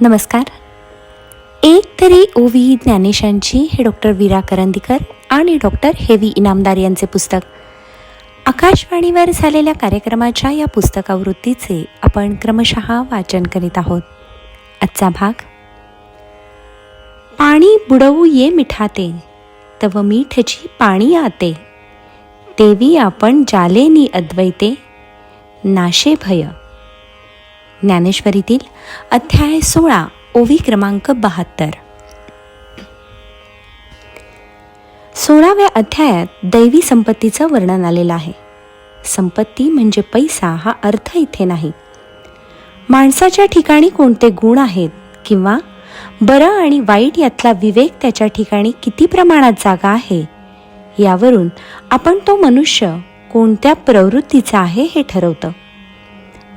नमस्कार. एक तरी ओवी ज्ञानेशांची हे डॉक्टर वीरा करंदीकर आणि डॉक्टर हेवी इनामदार यांचे पुस्तक. आकाशवाणीवर झालेल्या कार्यक्रमाच्या या पुस्तकावृत्तीचे आपण क्रमशः वाचन करीत आहोत. आजचा भाग पाणी बुडवू ये मिठाते तव मीठची पाणी आते तेवी आपण जालेनी अद्वैते नाशे भय. ज्ञानेश्वरीतील अध्याय सोळा ओवी क्रमांक बहात्तर. सोळाव्या अध्यायात दैवी संपत्तीचं वर्णन आलेलं आहे. संपत्ती म्हणजे पैसा हा अर्थ इथे नाही. माणसाच्या ठिकाणी कोणते गुण आहेत किंवा बरं आणि वाईट यातला विवेक त्याच्या ठिकाणी किती प्रमाणात जागा आहे यावरून आपण तो मनुष्य कोणत्या प्रवृत्तीचा आहे हे ठरवतं.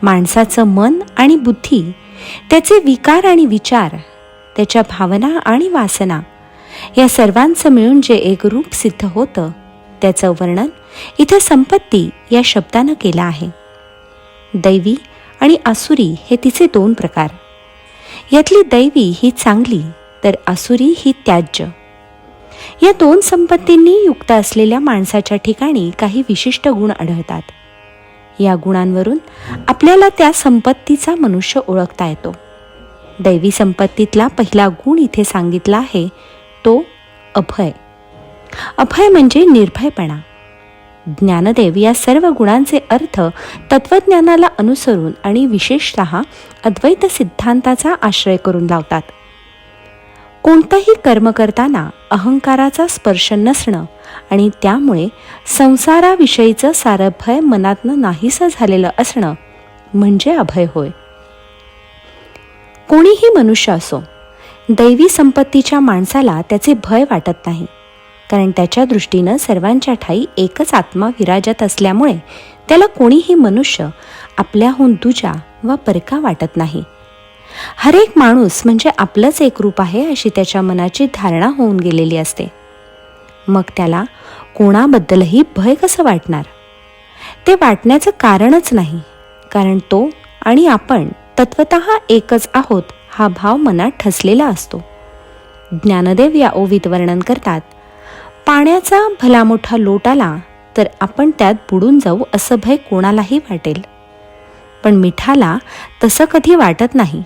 माणसाचं मन आणि बुद्धी त्याचे विकार आणि विचार त्याच्या भावना आणि वासना या सर्वांचं मिळून जे एक रूप सिद्ध होतं त्याचं वर्णन इथं संपत्ती या शब्दानं केलं आहे. दैवी आणि आसुरी हे तिचे दोन प्रकार. यातली दैवी ही चांगली तर आसुरी ही त्याज्य. या दोन संपत्तींनी युक्त असलेल्या माणसाच्या ठिकाणी काही विशिष्ट गुण आढळतात. या गुणांवरून आपल्याला त्या संपत्तीचा मनुष्य ओळखता येतो. दैवी संपत्तीतला पहिला गुण इथे सांगितला आहे तो अभय. अभय म्हणजे निर्भयपणा. ज्ञानदेव या सर्व गुणांचे अर्थ तत्वज्ञानाला अनुसरून आणि विशेषत अद्वैत सिद्धांताचा आश्रय करून लावतात. कोणतंही कर्म करताना अहंकाराचा स्पर्श नसणं आणि त्यामुळे संसाराविषयीचं सारं भय मनातनं नाहीसं झालेलं असणं म्हणजे अभय होय. कोणीही मनुष्य असो दैवी संपत्तीच्या माणसाला त्याचे भय वाटत नाही कारण त्याच्या दृष्टीनं सर्वांच्या ठाई एकच आत्मा विराजत असल्यामुळे त्याला कोणीही मनुष्य आपल्याहून दुजा वा परका वाटत नाही. हर एक माणूस म्हणजे आपलंच एक रूप आहे अशी त्याच्या मनाची धारणा होऊन गेलेली असते. मग त्याला कोणाबद्दलही भय कसं वाटणार? ते वाटण्याचं कारणच नाही कारण तो आणि आपण तत्वत एकच आहोत हा भाव मनात ठसलेला असतो. ज्ञानदेव या ओवीत वर्णन करतात पाण्याचा भला मोठा लोट आला तर आपण त्यात बुडून जाऊ असं भय कोणालाही वाटेल. पण मिठाला तसं कधी वाटत नाही.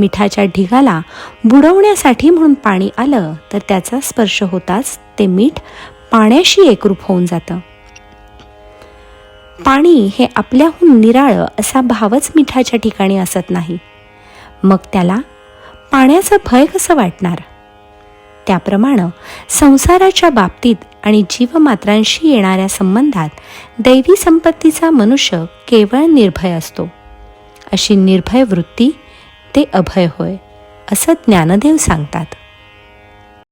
मिठाच्या ढिगाला बुडवण्यासाठी म्हणून पाणी आलं तर त्याचा स्पर्श होताच ते मीठ पाण्याशी एकरूप होऊन जातं. पाणी हे आपल्याहून निराळं असा भावच मिठाच्या ठिकाणी असत नाही. मग त्याला पाण्याचं भय कसं वाटणार? त्याप्रमाणे संसाराच्या बाबतीत आणि जीवमात्रांशी येणाऱ्या संबंधात दैवी संपत्तीचा मनुष्य केवळ निर्भय असतो. अशी निर्भय वृत्ती ते अभय होय असं ज्ञानदेव सांगतात.